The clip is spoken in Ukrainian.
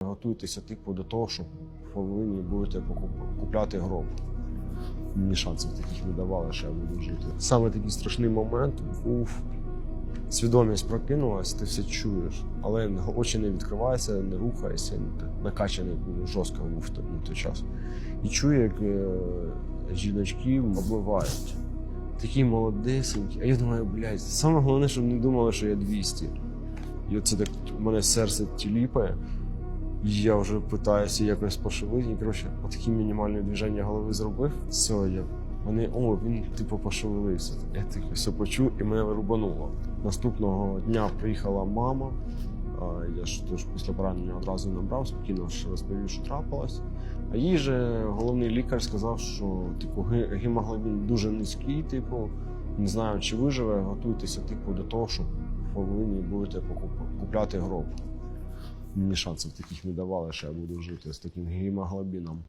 Готуйтеся, типу, до того, що повинні будете купляти гроб. Мені шансів таких не давали, що я буду жити. Саме такий страшний момент був. Свідомість прокинулась, ти все чуєш, але очі не відкриваються, не рухаєшся, накачаний жорстко був на той час. І чую, як е, жіночки обливають. Такі молодесенькі. А я думаю, блядь, саме головне, щоб не думали, що я 200. І оце так у мене серце тіліпає. Я вже питаюся якось пошевелити. І коротше, отакі мінімальні движення голови зробив. Все, я. Вони, о, він типу пошевелився. Я тихо все почув і мене вирубануло. Наступного дня приїхала мама. Я ж тож після поранення одразу набрав, спокійно розповів, що трапилось. А їй же головний лікар сказав, що типу ге- гемоглобін дуже низький, типу, не знаю, чи виживе, готуйтеся, типу, до того, що повинні будете купляти гроб. Мені шансів таких не давали, що я буду жити з таким гемоглобіном.